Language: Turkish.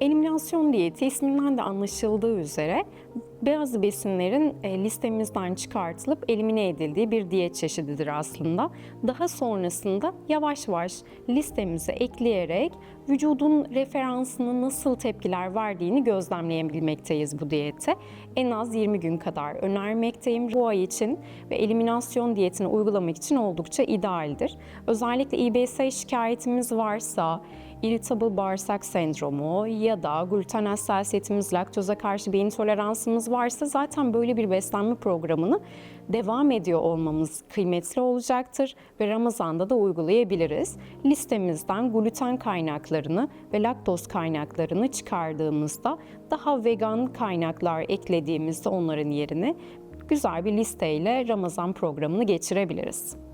Eliminasyon diyeti isminden de anlaşıldığı üzere bazı besinlerin e, listemizden çıkartılıp elimine edildiği bir diyet çeşididir aslında. Daha sonrasında yavaş yavaş listemize ekleyerek vücudun referansını nasıl tepkiler verdiğini gözlemleyebilmekteyiz bu diyete. En az 20 gün kadar önermekteyim. Bu ay için ve eliminasyon diyetini uygulamak için oldukça idealdir. Özellikle İBS şikayetimiz varsa, irritable bağırsak sendromu ya da gluten hassasiyetimiz, laktoza karşı bir intoleransımız varsa zaten böyle bir beslenme programını devam ediyor olmamız kıymetli olacaktır ve Ramazan'da da uygulayabiliriz. Listemizden gluten kaynaklarını ve laktoz kaynaklarını çıkardığımızda daha vegan kaynaklar eklediğimizde onların yerine güzel bir listeyle Ramazan programını geçirebiliriz.